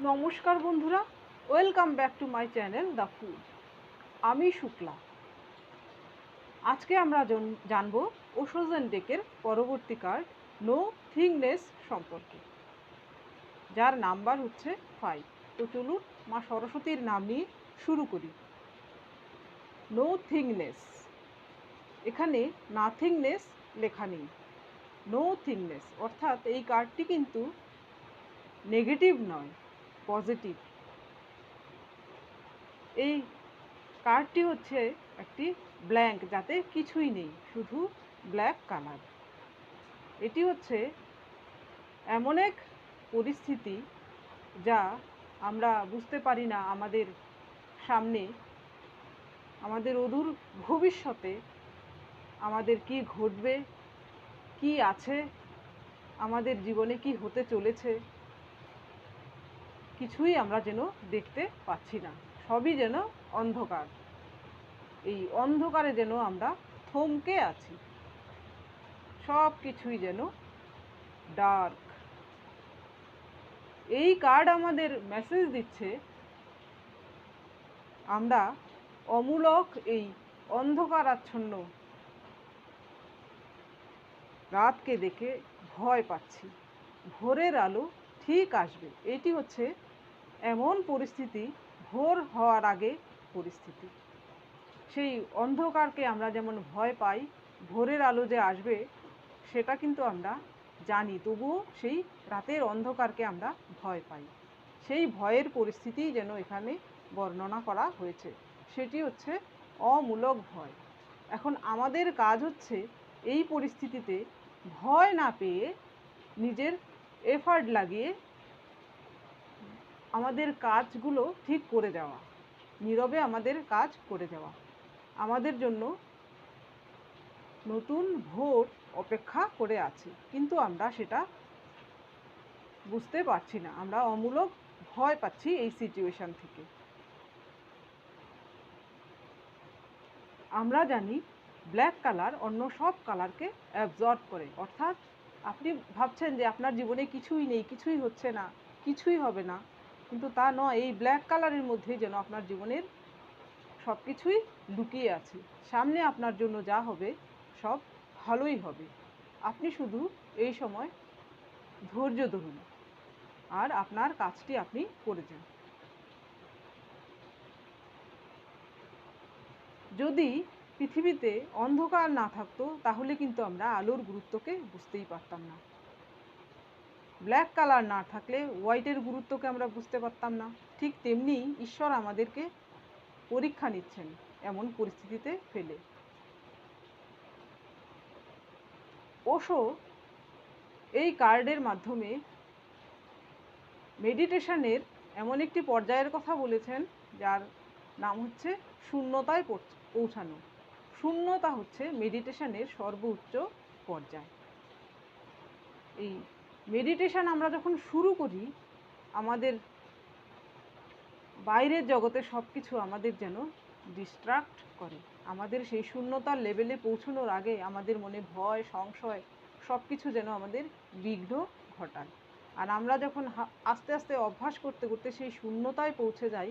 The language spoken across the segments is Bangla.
নমস্কার বন্ধুরা, welcome back to my channel the food. আমি শুক্লা। আজকে আমরা জন- জানব ওশোজেন ডেকের পরবর্তী কার্ড, নো থিংনেস সম্পর্কে। যার নাম্বার হচ্ছে ফাইভ তো চলুন মা সরস্বতীর নাম নিয়ে শুরু করি। নো থিংনেস এখানে নাথিংনেস লেখা নেই। নো থিংনেস অর্থাৎ এই কার্ডটি কিন্তু নেগেটিভ নয়। পজিটিভ এই কার্ডটি হচ্ছে একটি ব্ল্যাঙ্ক যাতে কিছুই নেই, শুধু ব্ল্যাক কালার এটি হচ্ছে এমন এক পরিস্থিতি যা আমরা বুঝতে পারি না আমাদের সামনে, আমাদের অদূর ভবিষ্যতে আমাদের কি ঘটবে, কি আছে, আমাদের জীবনে কি হতে চলেছে। কিছুই আমরা যেন দেখতে পাচ্ছি না। সবই যেন অন্ধকার। এই অন্ধকারে যেন আমরা থমকে আছি। সব কিছুই যেন ডার্ক এই কার্ড আমাদের মেসেজ দিচ্ছে, আমরা অমূলক এই অন্ধকার আচ্ছন্ন রাতকে দেখে ভয় পাচ্ছি। ভোরের আলো ঠিক আসবে। এটি হচ্ছে এমন পরিস্থিতি ভোর হওয়ার আগে পরিস্থিতি। সেই অন্ধকারকে আমরা যেমন ভয় পাই, ভোরের আলো যে আসবে, সেটা কিন্তু আমরা জানি, তবুও সেই রাতের অন্ধকারকে আমরা ভয় পাই। সেই ভয়ের পরিস্থিতি যেন এখানে বর্ণনা করা হয়েছে, সেটি হচ্ছে অমূলক ভয়। এখন আমাদের কাজ হচ্ছে এই পরিস্থিতিতে ভয় না পেয়ে নিজের এফার্ট লাগিয়ে আমাদের কাজগুলো ঠিক করে যাওয়া নীরবে আমাদের কাজ করে যাওয়া আমাদের জন্য নতুন ভোট অপেক্ষা করে আছে। কিন্তু আমরা সেটা বুঝতে পারছি না। আমরা অমূলক ভয় পাচ্ছি এই সিচুয়েশন থেকে। আমরা জানি ব্ল্যাক কালার অন্য সব কালারকে অ্যাবজর্ব করে। অর্থাৎ আপনি ভাবছেন যে আপনার জীবনে কিছুই নেই, কিছুই হচ্ছে না, কিছুই হবে না। কিন্তু তা নয়, এই ব্ল্যাক কালারের মধ্যেই যেন আপনার জীবনের সব কিছুই লুকিয়ে আছে। সামনে আপনার জন্য যা হবে, সব ভালোই হবে। আপনি শুধু এই সময় ধৈর্য ধরুন আর আপনার কাজটি আপনি করে যান। যদি পৃথিবীতে অন্ধকার না থাকতো, তাহলে কিন্তু আমরা আলোর গুরুত্বকে বুঝতেই পারতাম না। ব্ল্যাক কালার না থাকলে হোয়াইটের গুরুত্বকে আমরা বুঝতে পারতাম না। ঠিক তেমনি ঈশ্বর আমাদেরকে পরীক্ষা নিচ্ছেন এমন পরিস্থিতিতে ফেলে। ওশো এই কার্ডের মাধ্যমে মেডিটেশনের এমন একটি পর্যায়ের কথা বলেছেন, যার নাম হচ্ছে শূন্যতায় পৌঁছ- পৌঁছানো। শূন্যতা হচ্ছে মেডিটেশনের সর্বোচ্চ পর্যায়। এই মেডিটেশন আমরা যখন শুরু করি, আমাদের বাইরের জগতে সব কিছু আমাদের যেন ডিস্ট্রাক্ট করে। আমাদের সেই শূন্যতার লেভেলে পৌঁছানোর আগে আমাদের মনে ভয়, সংশয় সব কিছু যেন আমাদের বিঘ্ন ঘটায়। আর আমরা যখন আস্তে আস্তে অভ্যাস করতে করতে সেই শূন্যতায় পৌঁছে যাই,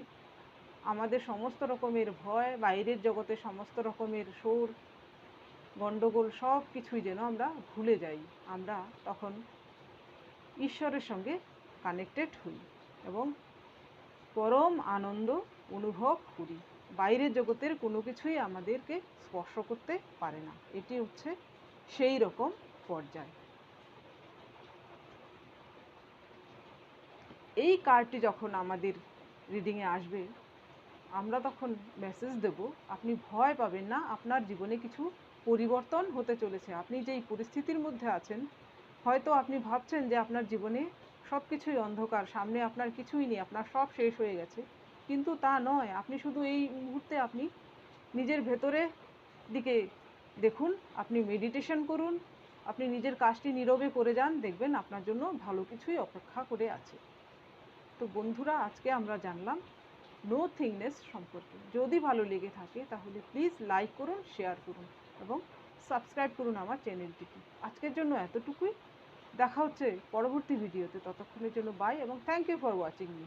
আমাদের সমস্ত রকমের ভয়, বাইরের জগতে সমস্ত রকমের সোর গণ্ডগোল সব কিছুই যেন আমরা ভুলে যাই। আমরা তখন ঈশ্বরের সঙ্গে কানেক্টেড হই এবং পরম আনন্দ অনুভব করি। বাইরের জগতের কোনো কিছুই আমাদেরকে স্পর্শ করতে পারে না। এটি হচ্ছে সেই রকম পর্যায়। এই কার্ডটি যখন আমাদের রিডিংয়ে আসবে, আমরা তখন মেসেজ দেব, আপনি ভয় পাবেন না, আপনার জীবনে কিছু পরিবর্তন হতে চলেছে। আপনি যেই পরিস্থিতির মধ্যে আছেন হয়তো আপনি ভাবছেন যে আপনার জীবনে সব কিছুই অন্ধকার, সামনে আপনার কিছুই নেই, আপনার সব শেষ হয়ে গেছে। কিন্তু তা নয়, আপনি শুধু এই মুহূর্তে আপনি নিজের ভেতরে দিকে দেখুন, আপনি মেডিটেশন করুন, আপনি নিজের কাজটি নীরবে করে যান, দেখবেন আপনার জন্য ভালো কিছুই অপেক্ষা করে আছে। তো বন্ধুরা, আজকে আমরা জানলাম নো থিংনেস সম্পর্কে। যদি ভালো লেগে থাকে, তাহলে প্লিজ লাইক করুন শেয়ার করুন এবং সাবস্ক্রাইব করুন আমার চ্যানেলটিকে আজকের জন্য এতটুকুই। দেখা হচ্ছে পরবর্তী ভিডিওতে। ততক্ষণের জন্য বাই এবং thank you for watching me